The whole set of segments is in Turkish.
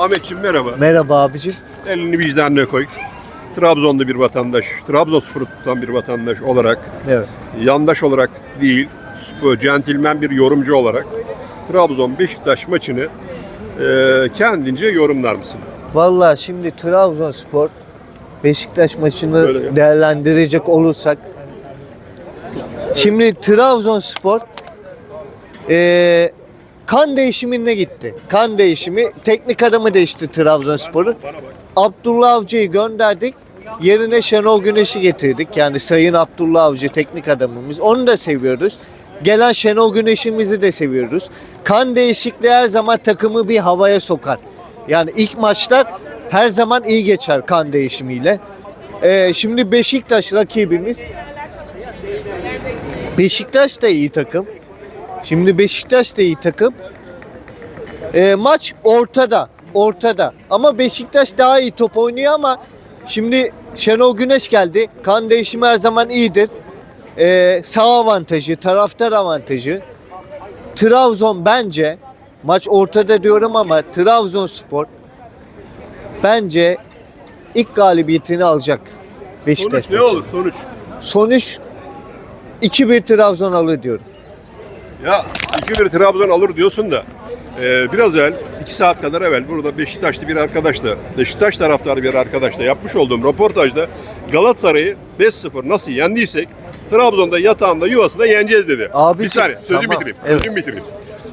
Ahmetciğim merhaba. Merhaba abicim. Elini vicdanına koy. Trabzonlu bir vatandaş, Trabzonspor'u tutan bir vatandaş olarak, Evet. yandaş olarak değil, centilmen bir yorumcu olarak Trabzon Beşiktaş maçını e, kendince yorumlar mısın? Vallahi şimdi Trabzonspor Beşiktaş maçını Böyle değerlendirecek olursak şimdi Trabzonspor eee kan değişimine gitti. Kan değişimi teknik adamı değişti Trabzonspor'un. Abdullah Avcı'yı gönderdik. Yerine Şenol Güneş'i getirdik. Yani Sayın Abdullah Avcı teknik adamımız. Onu da seviyoruz. Gelen Şenol Güneş'imizi de seviyoruz. Kan değişikliği her zaman takımı bir havaya sokar. Yani ilk maçlar her zaman iyi geçer kan değişimiyle. Ee, şimdi Beşiktaş rakibimiz. Beşiktaş da iyi takım. Şimdi Beşiktaş da iyi takım. Ee, maç ortada. Ortada. Ama Beşiktaş daha iyi top oynuyor ama şimdi Şenol Güneş geldi. Kan değişimi her zaman iyidir. Ee, sağ avantajı, taraftar avantajı. Trabzon bence maç ortada diyorum ama Trabzonspor bence ilk galibiyetini alacak Beşiktaş Sonuç ne olur sonuç? Sonuç 2-1 Trabzon alır diyorum. Ya 2-1 Trabzon alır diyorsun da e, biraz evvel 2 saat kadar evvel burada Beşiktaşlı bir arkadaşla Beşiktaş taraftarı bir arkadaşla yapmış olduğum röportajda Galatasaray'ı 5-0 nasıl yendiysek Trabzon'da yatağında yuvasında yeneceğiz dedi. Abicim, bir saniye sözümü tamam, bitireyim. evet. Sözümü bitireyim.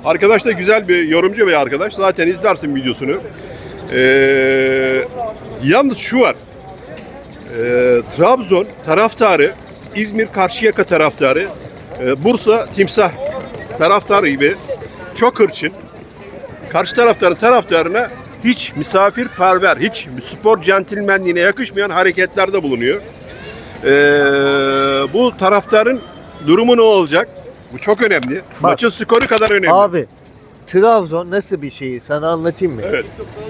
Arkadaş da güzel bir yorumcu bir arkadaş. Zaten izlersin videosunu. Ee, yalnız şu var. Ee, Trabzon taraftarı, İzmir Karşıyaka taraftarı, e, Bursa Timsah taraftarı gibi çok hırçın. Karşı taraftarın taraftarına hiç misafirperver, hiç spor centilmenliğine yakışmayan hareketlerde bulunuyor. Ee, bu taraftarın durumu ne olacak? Bu çok önemli. Maçın skoru kadar önemli. Abi Trabzon nasıl bir şey sana anlatayım mı? Evet.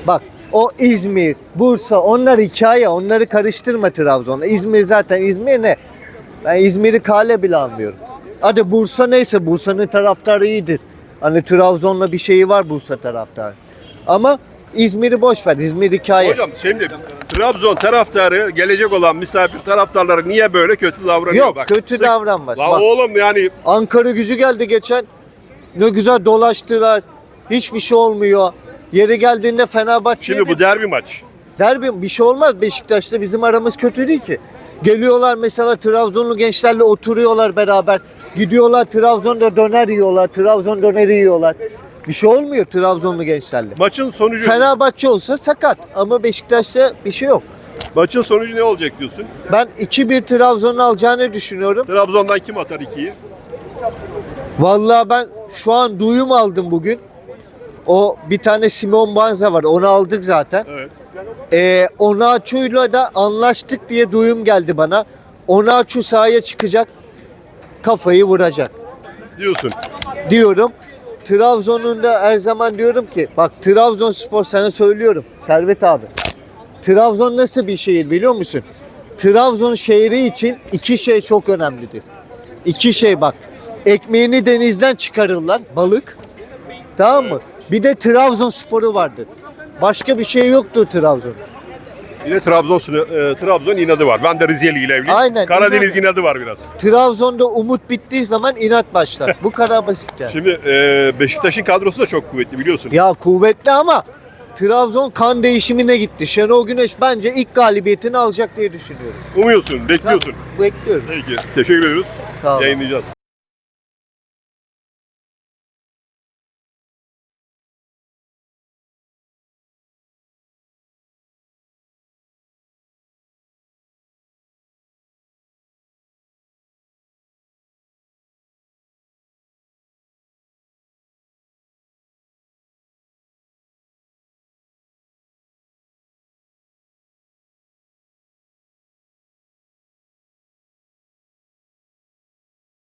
Bak o İzmir, Bursa onlar hikaye onları karıştırma Trabzon'la. İzmir zaten İzmir ne? Ben İzmir'i kale bile almıyorum. Hadi Bursa neyse Bursa'nın taraftarı iyidir. Hani Trabzon'la bir şeyi var Bursa taraftarı. Ama İzmir'i boş ver. İzmir hikaye. Hocam şimdi Trabzon taraftarı gelecek olan misafir taraftarları niye böyle kötü davranıyor? Yok kötü sık- davranmaz. La Bak, oğlum yani Ankara gücü geldi geçen. Ne güzel dolaştılar. Hiçbir şey olmuyor. Yeri geldiğinde Fenerbahçe şimdi bu derbi maç. Derbi bir şey olmaz. Beşiktaş'ta bizim aramız kötü değil ki. Geliyorlar mesela Trabzonlu gençlerle oturuyorlar beraber. Gidiyorlar Trabzon'da döner yiyorlar. Trabzon döneri yiyorlar. Bir şey olmuyor Trabzonlu gençlerle. Maçın sonucu Fenerbahçe olsa sakat ama Beşiktaş'ta bir şey yok. maçın sonucu ne olacak diyorsun? Ben 2-1 Trabzon'un alacağını düşünüyorum. Trabzon'dan kim atar ikiyi? Vallahi ben şu an duyum aldım bugün. O bir tane Simon Banza var. Onu aldık zaten. Evet. Ee, Onaçu'yla da anlaştık diye duyum geldi bana. Onaçu sahaya çıkacak, kafayı vuracak Diyorsun. diyorum. Trabzon'un da her zaman diyorum ki bak Trabzonspor sana söylüyorum Servet abi. Trabzon nasıl bir şehir biliyor musun? Trabzon şehri için iki şey çok önemlidir. İki şey bak. Ekmeğini denizden çıkarırlar balık. Tamam mı? Bir de Trabzonspor'u vardır. Başka bir şey yoktur Trabzon. Yine Trabzon e, Trabzon inadı var. Ben de Rizeli ile evliyim. Aynen, Karadeniz inadı. inadı var biraz. Trabzon'da umut bittiği zaman inat başlar. Bu kadar basit yani. Şimdi e, Beşiktaş'ın kadrosu da çok kuvvetli biliyorsun. Ya kuvvetli ama Trabzon kan değişimine gitti. Şenol Güneş bence ilk galibiyetini alacak diye düşünüyorum. Umuyorsun, bekliyorsun. Bekliyorum. Peki. Teşekkür ediyoruz. Sağ olun. Yayınlayacağız.